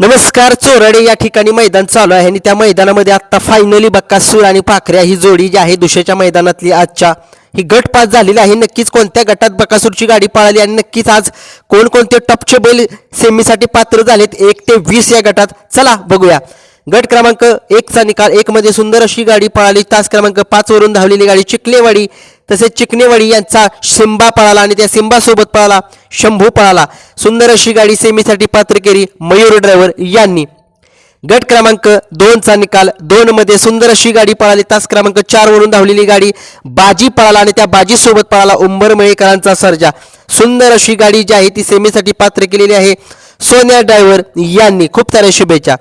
नमस्कार चोराडे या ठिकाणी मैदान चालू आहे आणि त्या मैदानामध्ये आता फायनली बक्कासूर आणि पाखऱ्या ही जोडी जी आहे दुसऱ्याच्या मैदानातली आजच्या ही गट पास झालेली आहे. नक्कीच कोणत्या गटात बकासूरची गाडी पळाली आणि नक्कीच आज कोणकोणते टपचे बैल सेमीसाठी पात्र झालेत? एक ते वीस या गटात. चला बघूया. गट क्रमांक एकचा निकाल. एकमध्ये सुंदर अशी गाडी पळाली. तास क्रमांक पाच वरून धावलेली गाडी चिखलेवाडी. तसेच चिकनेवाडी यांचा सिंबा पळाला आणि त्या सिंबा सोबत पळाला शंभू पळाला. सुंदर अशी गाडी सेमीसाठी पात्र केली मयूर ड्रायव्हर यांनी. गट क्रमांक दोनचा निकाल. दोन मध्ये सुंदर अशी गाडी पळाली. तास क्रमांक चार वरून धावलेली गाडी बाजी पळाला आणि त्या बाजी सोबत पळाला उंबर मयेकरांचा सर्जा. सुंदर अशी गाडी जी आहे ती सेमीसाठी पात्र केलेली आहे. सोन्या ड्रायव्हर यांनी. खूप साऱ्या शुभेच्छा.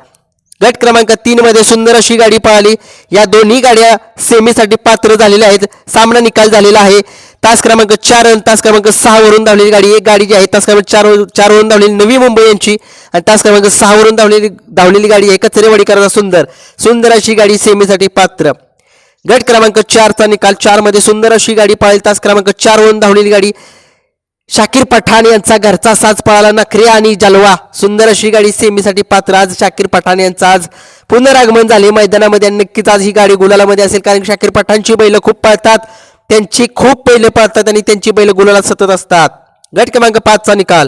गट क्रमांक तीन मध्ये सुंदर अशी गाडी पळाली. या दोन्ही गाड्या सेमीसाठी पात्र झालेल्या आहेत. सामना निकाल झालेला आहे. तास क्रमांक चार तास क्रमांक सहा वरून धावलेली गाडी एक गाडी जी आहे तास क्रमांक चार चार वरून धावलेली नवी मुंबई यांची आणि तास क्रमांक सहा वरून धावलेली धावलेली गाडी आहे कचरेवाडीकरांचा सुंदर. सुंदर अशी गाडी सेमीसाठी पात्र. गट क्रमांक चारचा निकाल चारमध्ये सुंदर अशी गाडी पळाली. तास क्रमांक चार वरून धावलेली गाडी शाकीर पठाण यांचा घरचा साज पळाला नखरे आणि जलवा. सुंदर अशी गाडी सेमीसाठी पात्र. आज शाकीर पठाण यांचं आज पुनरागमन झाले. मैदानामध्ये आणि नक्कीच आज ही गाडी गुलालामध्ये असेल कारण शाकीर पठाणची बैल खूप पळतात. त्यांची खूप बैल पळतात आणि त्यांची बैल गुलाला सतत असतात. गट क्रमांक पाचचा निकाल.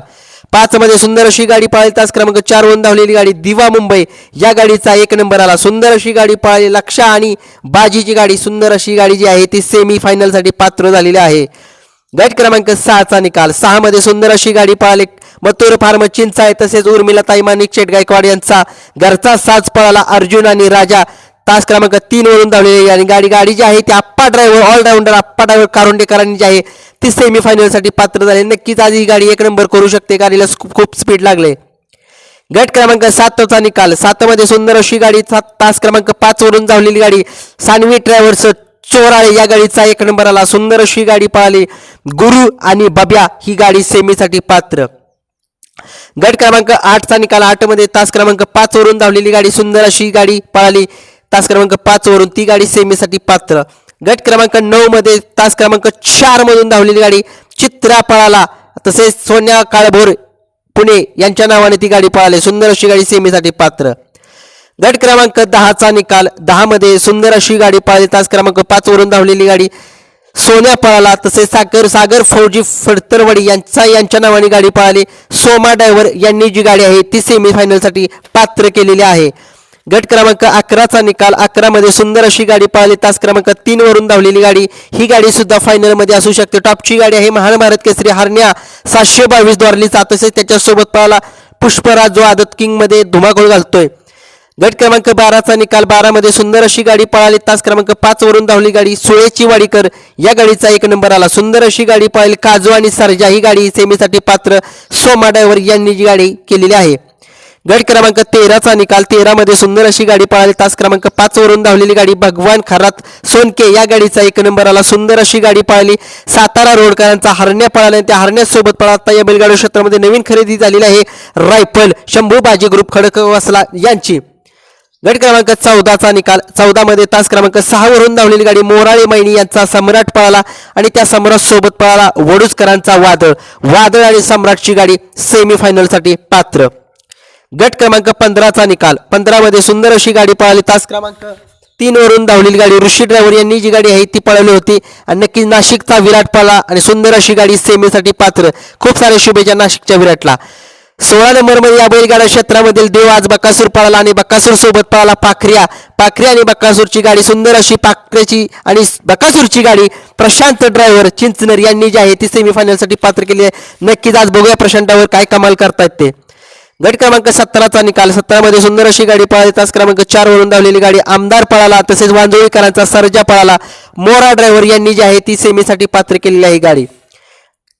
पाच मध्ये सुंदर अशी गाडी पळाली. तास क्रमांक चार वरून धावलेली गाडी दिवा मुंबई. या गाडीचा एक नंबर आला. सुंदर अशी गाडी पळाली. लक्षा आणि बाजीची गाडी. सुंदर अशी गाडी जी आहे ती सेमी फायनलसाठी पात्र झालेली आहे. गट क्रमांक सहाचा निकाल. सहा मध्ये सुंदर अशी गाडी पळाली मथुर फार्म चिंचाय तसेच उर्मिला ताईमानिक शेठ गायकवाड यांचा घरचा साज पळाला अर्जुन आणि राजा. तास क्रमांक तीन वरून धावलेली आणि गाडी गाडी जी आहे ती Appa driver allrounder Appa driver कारुंडेकरांनी जी आहे ती सेमीफायनलसाठी पात्र झाली. नक्कीच आज ही गाडी एक नंबर करू शकते. गाडीला खूप स्पीड लागले. गट क्रमांक सातचा निकाल. सातमध्ये सुंदर अशी गाडी सात तास क्रमांक पाच वरून धावलेली गाडी. सानवी ट्रॅव्हल्स चोराळे या गाडीचा एक नंबर आला. सुंदर अशी गाडी पळाली गुरु आणि बब्या ही गाडी सेमीसाठी पात्र. गट क्रमांक आठचा निकाल आठमध्ये तास क्रमांक पाच वरून धावलेली गाडी सुंदर अशी गाडी पळाली तास क्रमांक पाच वरून ती गाडी सेमीसाठी पात्र. गट क्रमांक नऊ मध्ये तास क्रमांक चार मधून धावलेली गाडी चित्रा पळाला तसेच सोन्या काळभोर पुणे यांच्या नावाने ती गाडी पळाली सुंदर अशी गाडी सेमीसाठी पात्र. गट क्रमांक दहाचा निकाल. दहामध्ये सुंदर अशी गाडी पळाली तास क्रमांक पाच वरून धावलेली गाडी सोन्या पळाला. तसेच सागर सागर फौजी फडतरवडी यांचा यांच्या नावाने गाडी पळाली. सोमा ड्रायव्हर यांनी जी गाडी आहे ती सेमीफायनलसाठी पात्र केलेली आहे. गट क्रमांक अकराचा निकाल. अकरामध्ये सुंदर अशी गाडी पळाली. तास क्रमांक तीन वरून धावलेली गाडी. ही गाडी सुद्धा फायनलमध्ये असू शकते. टॉपची गाडी आहे महान भारत केसरी हरण्या. सातशे बावीस द्वारलीचा. तसेच त्याच्यासोबत पळाला पुष्पराज जो आदत किंगमध्ये धुमाकूळ घालतोय. गट क्रमांक बाराचा निकाल. बारामध्ये सुंदर अशी गाडी पळाली. तास क्रमांक पाच वरून धावली गाडी सुळेची वाडीकर. या गाडीचा एक नंबर आला. सुंदर अशी गाडी पळाली. काजू आणि सरजा ही गाडी सेमीसाठी पात्र सोमा डायव्हर यांनी जी गाडी केलेली आहे. गट क्रमांक तेराचा निकाल. तेरामध्ये सुंदर अशी गाडी पळाली. तास क्रमांक पाच वरून धावलेली गाडी भगवान खरात सोनके या गाडीचा एक नंबर आला. सुंदर अशी गाडी पळाली. सातारा रोडकरांचा हरण्या पळाला आणि त्या हरण्यासोबत पळाला. या बैलगाडी क्षेत्रामध्ये नवीन खरेदी झालेली आहे. रायफल शंभू बाजी ग्रुप खडकवासला यांची. गट क्रमांक चौदाचा निकाल चौदामध्ये तास क्रमांक सहावरून धावलेली गाडी मोराळे मैणी यांचा सम्राट पळाला आणि त्या सम्राट सोबत पळाला वडूजकरांचा वादळ. वादळ आणि सम्राटची गाडी सेमीफायनलसाठी पात्र. गट क्रमांक पंधराचा निकाल. पंधरामध्ये सुंदर अशी गाडी पळाली. तास क्रमांक तीन वरून धावलेली गाडी ऋषी ड्रायव्हर यांनी जी गाडी आहे ती पळवली होती. आणि नक्कीच नाशिकचा विराट पळाला आणि सुंदर अशी गाडी सेमीसाठी पात्र. खूप साऱ्या शुभेच्छा नाशिकच्या विराटला. सोळा नंबरमध्ये या बैलगाडा क्षेत्रामधील देव आज बक्कासूर पळाला आणि बक्कासूर सोबत पळाला पाखऱ्या पाखऱ्या आणि बक्कासूरची गाडी सुंदर अशी पाखऱ्याची आणि बक्कासूरची गाडी प्रशांत ड्रायव्हर चिंचनर यांनी जी आहे ती सेमीफायनलसाठी पात्र केली आहे. नक्कीच आज बघूया प्रशांतावर काय कमाल करतायत ते. गट क्रमांक सतराचा निकाल. सतरामध्ये सुंदर अशी गाडी पळाली. तास क्रमांक चार वरून धावलेली गाडी आमदार पळाला तसेच वांजोळीकरांचा सर्जा पळाला. मोरा ड्रायव्हर यांनी जी आहे ती सेमीसाठी पात्र केलेली आहे गाडी.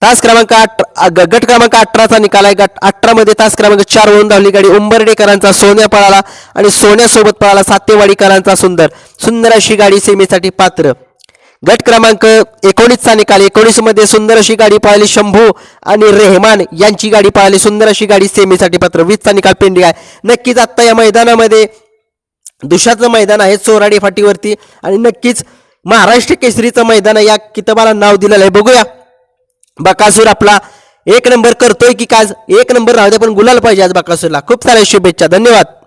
तास क्रमांक आठ ग- गट क्रमांक अठराचा निकाल आहे. गट अठरामध्ये तास क्रमांक चार वरून धावली गाडी उंबर्डेकरांचा सोन्या पळाला आणि सोन्यासोबत पळाला सातेवाडीकरांचा सुंदर. सुंदर अशी गाडी सेमीसाठी पात्र. गट क्रमांक एकोणीसचा निकाल. एकोणीसमध्ये सुंदर अशी गाडी पळाली शंभू आणि रेहमान यांची गाडी पळाली. सुंदर अशी गाडी सेमीसाठी पात्र. वीसचा निकाल पेंडिंग आहे. नक्कीच आत्ता या मैदानामध्ये दुशाचं मैदान आहे चोराडी फाटीवरती आणि नक्कीच महाराष्ट्र केसरीचं मैदान या किताबाला नाव दिलेलं आहे. बघूया. बकासूर आपला एक नंबर करतोय की काज? एक नंबर राहू दे पण गुलाल पाहिजे आज बकासूरला. खूप साऱ्या शुभेच्छा. धन्यवाद.